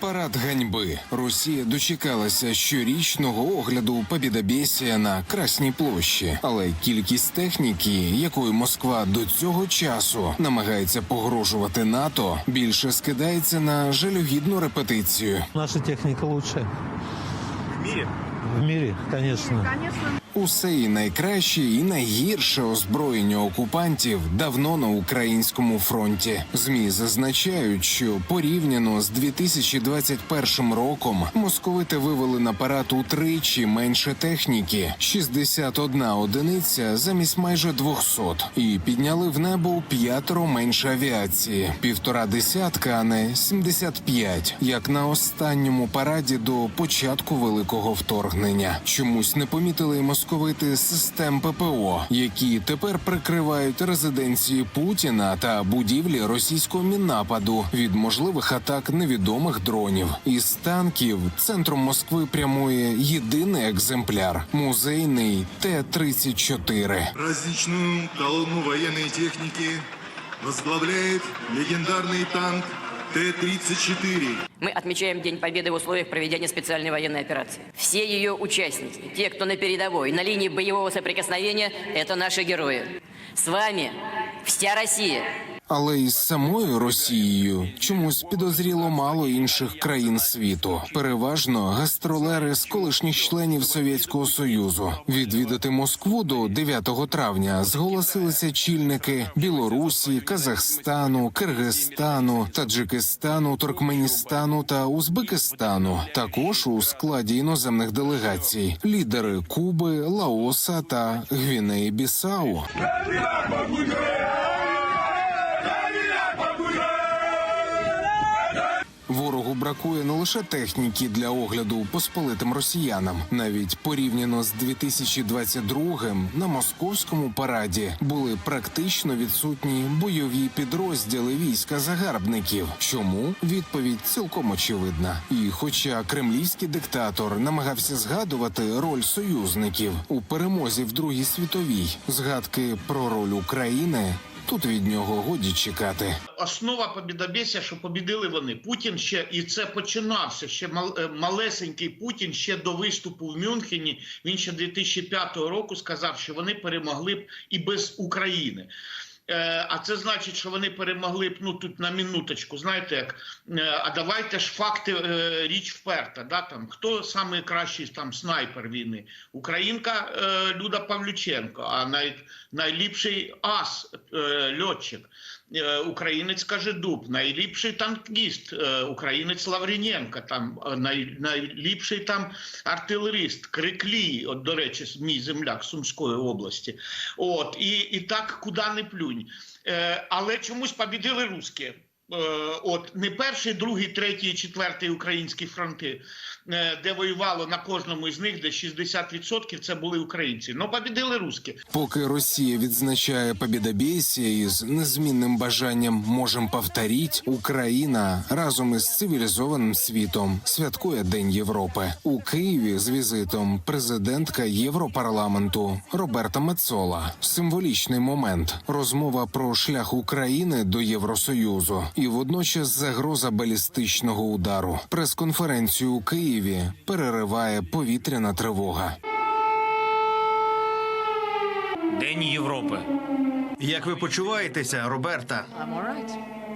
Парад ганьби. Росія дочекалася щорічного огляду Побєдобєсія на Красній площі, але кількість техніки, якою Москва до цього часу намагається погрожувати НАТО, більше скидається на жалюгідну репетицію. Наша техника лучшая. В мире? В мире, конечно. Усе і найкраще, і найгірше озброєння окупантів давно на українському фронті. Змі зазначають, що порівняно з 2021 роком московити вивели на парад утричі менше техніки 61 одиниця замість майже 200, і підняли в небо п'ятеро менше авіації, півтора десятка, а не 75, як на останньому параді до початку великого вторгнення. Чомусь не помітили й московити систем ППО, які тепер прикривають резиденції Путіна та будівлі російського міннападу від можливих атак невідомих дронів. Із танків центром Москви прямує єдиний екземпляр музейний Т-34. Праздничную колонну военной техники возглавляет легендарный танк Т-34. Мы отмечаем День Победы в условиях проведения специальной военной операции. Все ее участники, те, кто на передовой, на линии боевого соприкосновения, это наши герои. С вами вся Россия. Але із самою Росією чомусь підозріло мало інших країн світу. Переважно гастролери з колишніх членів Совєтського Союзу. Відвідати Москву до 9 травня зголосилися чільники Білорусі, Казахстану, Киргизстану, Таджикистану, Туркменістану та Узбекистану. Також у складі іноземних делегацій лідери Куби, Лаоса та Гвінеї Бісау. Бракує не лише техніки для огляду посполитим росіянам. Навіть порівняно з 2022-м на московському параді були практично відсутні бойові підрозділи війська загарбників. Чому відповідь цілком очевидна. І хоча кремлівський диктатор намагався згадувати роль союзників у перемозі в Другій світовій, згадки про роль України тут від нього годі чекати. Основа побідобєсія, що побідили вони. Путін ще і це починався ще е, малесенький Путін ще до виступу в Мюнхені. Він ще 2005 року сказав, що вони перемогли б і без України. Е, а це значить, що вони перемогли б ну тут на минуточку. Знаєте, як е, а давайте ж факти е, річ вперта. Да там хто самий кращий там снайпер війни? Українка Люда Павлюченко, а най, найліпший ас льотчик. Українець Кажедуб, найліпший танкіст, українець Лавріненко, там най, найліпший там артилерист, Криклій, от до речі, мій земляк Сумської області. От і, і так куди не плюнь. Е, але чомусь побідили русські. Е, От не перший, другий, третій, четвертий українські фронти, е, де воювало на кожному із них, де 60% це були українці. Ну побідили русські. Поки Росія відзначає побєдобєсія із незмінним бажанням можем повторіть, Україна разом із цивілізованим світом святкує День Європи у Києві з візитом президентка Європарламенту Роберта Мецола. Символічний момент розмова про шлях України до Євросоюзу і водночас загроза балістичного удару. Прес-конференцію у Києві перериває повітряна тривога. День Європи. Як ви почуваєтеся, Роберта?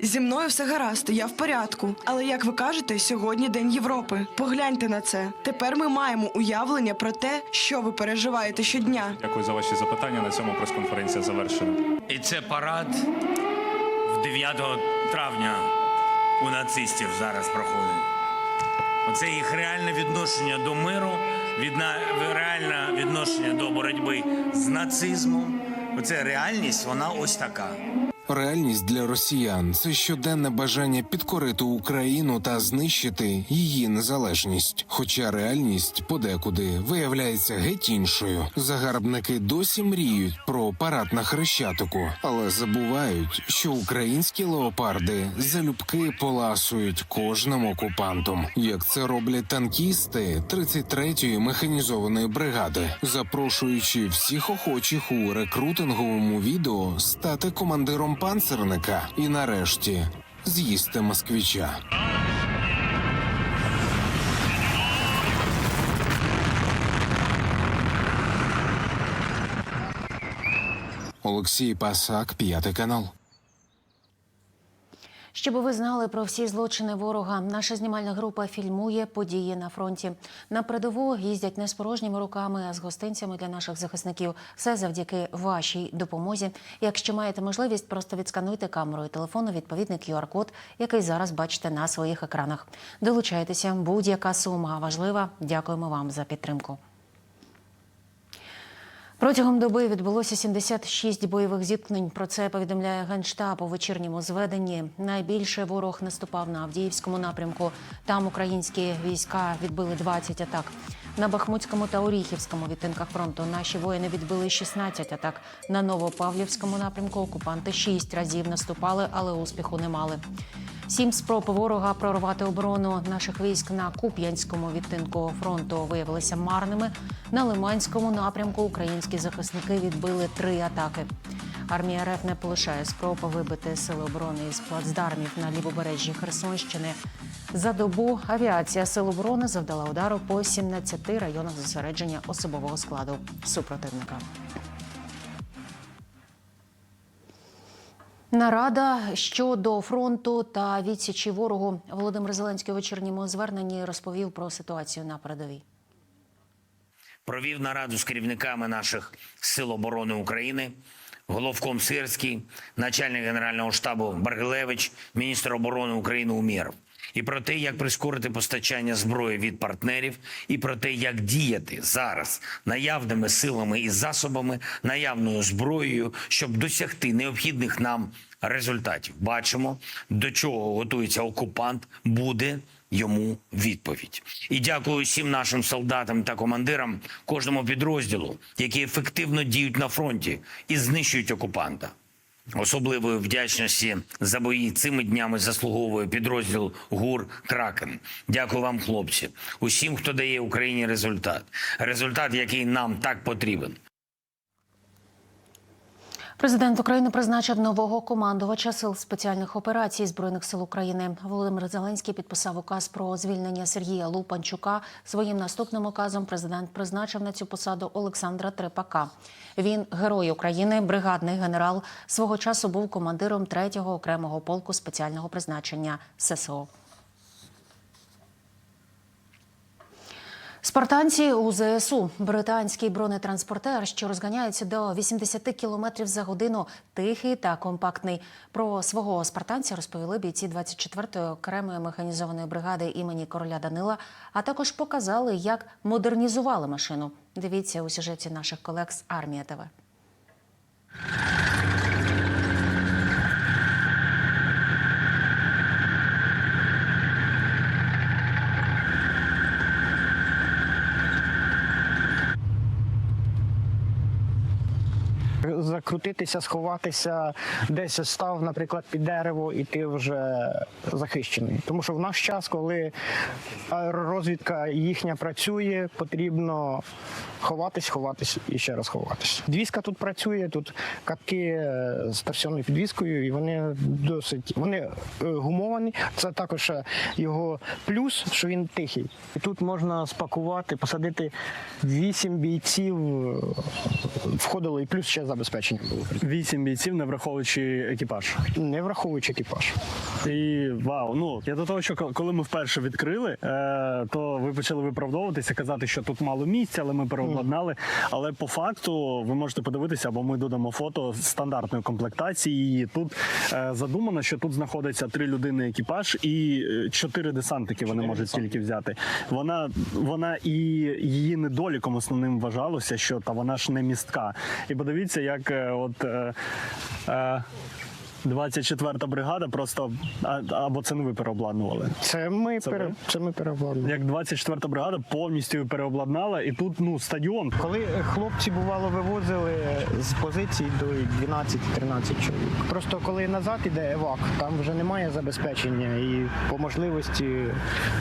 Зі мною все гаразд, я в порядку. Але як ви кажете, сьогодні День Європи. Погляньте на це. Тепер ми маємо уявлення про те, що ви переживаєте щодня. Дякую за ваші запитання. На цьому прес-конференція завершена. І це парад в 9 травня у нацистів зараз проходить. Оце їх реальне відношення до миру, відна... реальне відношення до боротьби з нацизмом. Оце реальність, вона ось така. Реальність для росіян це щоденне бажання підкорити Україну та знищити її незалежність. Хоча реальність подекуди виявляється геть іншою. Загарбники досі мріють про парад на хрещатику, але забувають, що українські леопарди залюбки поласують кожним окупантом, як це роблять танкісти 33-ї механізованої бригади, запрошуючи всіх охочих у рекрутинговому відео стати командиром панцерника і нарешті з'їсти москвіча. Олексій Пасак, п'ятий канал. Щоб ви знали про всі злочини ворога, наша знімальна група фільмує події на фронті. На передову їздять не з порожніми руками, а з гостинцями для наших захисників. Все завдяки вашій допомозі. Якщо маєте можливість, просто відскануйте камерою телефону відповідний QR-код, який зараз бачите на своїх екранах. Долучайтеся, будь-яка сума важлива. Дякуємо вам за підтримку. Протягом доби відбулося 76 бойових зіткнень. Про це повідомляє генштаб у вечірньому зведенні. Найбільше ворог наступав на Авдіївському напрямку. Там українські війська відбили 20 атак. На Бахмутському та Оріхівському відтинках фронту наші воїни відбили 16 атак. На Новопавлівському напрямку окупанти 6 разів наступали, але успіху не мали. Сім спроб ворога прорвати оборону наших військ на Куп'янському відтинку фронту виявилися марними. На Лиманському напрямку українські захисники відбили три атаки. Армія РФ не полишає спроб вибити сили оборони із плацдармів на лівобережжі Херсонщини. За добу авіація Сил оборони завдала удару по 17 районах зосередження особового складу супротивника. Нарада щодо фронту та відсічі ворогу Володимир Зеленський у вечірньому зверненні розповів про ситуацію на передовій. провів нараду з керівниками наших сил оборони України, головком Сирський, начальник генерального штабу Баргилевич, міністр оборони України Умєров. І про те, як прискорити постачання зброї від партнерів, і про те, як діяти зараз наявними силами і засобами, наявною зброєю, щоб досягти необхідних нам результатів. Бачимо, до чого готується окупант, буде йому відповідь. І дякую всім нашим солдатам та командирам, кожному підрозділу, які ефективно діють на фронті і знищують окупанта. Особливої вдячності за бої цими днями заслуговує підрозділ ГУР Кракен. Дякую вам, хлопці, усім, хто дає Україні результат. Результат, який нам так потрібен. Президент України призначив нового командувача сил спеціальних операцій збройних сил України. Володимир Зеленський підписав указ про звільнення Сергія Лупанчука. Своїм наступним указом президент призначив на цю посаду Олександра Трепака. Він герой України, бригадний генерал. Свого часу був командиром 3-го окремого полку спеціального призначення ССО. Спартанці у ЗСУ британський бронетранспортер, що розганяється до 80 км за годину, тихий та компактний. Про свого спартанця розповіли бійці 24-ї окремої механізованої бригади імені короля Данила, а також показали, як модернізували машину. Дивіться у сюжеті наших колег з армія ТВ. Закрутитися, сховатися, десь став, наприклад, під дерево, і ти вже захищений. Тому що в наш час, коли розвідка їхня працює, потрібно ховатись, ховатись і ще раз ховатись. Двізка тут працює, тут катки е, з торсіонною підвіскою, і вони досить вони е, гумовані. Це також е, його плюс, що він тихий. І тут можна спакувати, посадити вісім бійців. Входило і плюс ще забезпечення було. Вісім бійців, не враховуючи екіпаж. Не враховуючи екіпаж. І вау, ну я до того, що коли ми вперше відкрили, е, то ви почали виправдовуватися, казати, що тут мало місця, але ми переобладнали. Але по факту ви можете подивитися, або ми додамо фото стандартної комплектації. Тут е, задумано, що тут знаходиться три людини екіпаж і е, чотири десантики вони можуть тільки взяти. Вона вона і її недоліком основним вважалося, що та вона ж не містка. І подивіться, як е, от. Е, е, 24-та бригада просто а, або це не ви переобладнували. Це ми Це пере... ви? це ми переобладнали. Як 24-та бригада повністю переобладнала, і тут ну стадіон. Коли хлопці бувало вивозили з позицій до 12-13 чоловік. Просто коли назад іде евак, там вже немає забезпечення, і по можливості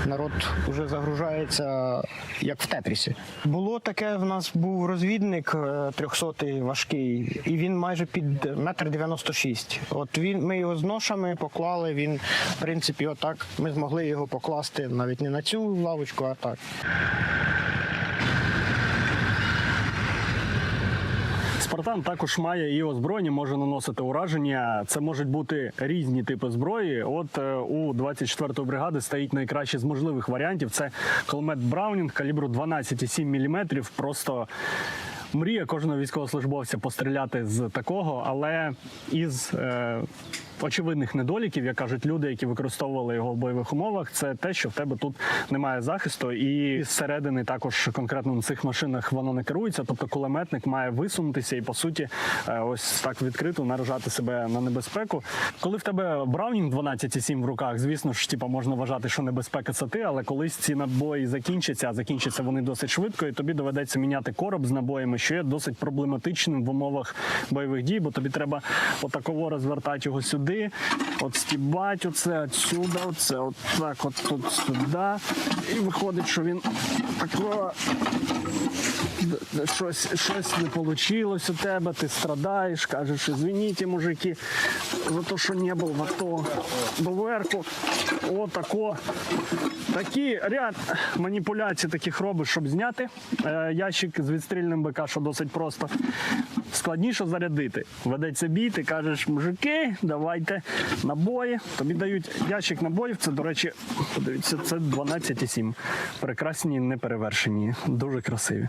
народ вже загружається як в тетрісі. Було таке, в нас був розвідник 300-й важкий, і він майже під метр 96. От він ми його з ношами поклали. Він, в принципі, отак ми змогли його покласти навіть не на цю лавочку, а так. Спартан також має і озброєння, може наносити ураження. Це можуть бути різні типи зброї. От е, у 24-ї бригади стоїть найкращий з можливих варіантів. Це кулемет Браунінг калібру 12,7 мм. Просто мрія кожного військовослужбовця постріляти з такого, але із е, очевидних недоліків, як кажуть люди, які використовували його в бойових умовах, це те, що в тебе тут немає захисту, і зсередини також конкретно на цих машинах воно не керується. Тобто кулеметник має висунутися і по суті е, ось так відкрито наражати себе на небезпеку. Коли в тебе Браунінг 12,7 в руках, звісно ж, типа можна вважати, що небезпека це ти, але колись ці набої закінчаться, а закінчаться вони досить швидко, і тобі доведеться міняти короб з набоями, що є досить проблематичним в умовах бойових дій, бо тобі треба отаково розвертати його сюди, от стібать оце отсюда, оце, от так, от тут сюди. І виходить, що він такого щось, щось не вийшло у тебе, ти страдаєш, кажеш, извините, мужики, за те, що не був в АТО. БВРку, отако. Такі ряд маніпуляцій таких робиш, щоб зняти е, ящик з відстрільним БК, що досить просто. Складніше зарядити. Ведеться бій, ти кажеш, мужики, давайте набої. Тобі дають ящик набоїв. Це, до речі, подивіться, це 12,7. Прекрасні, неперевершені, дуже красиві.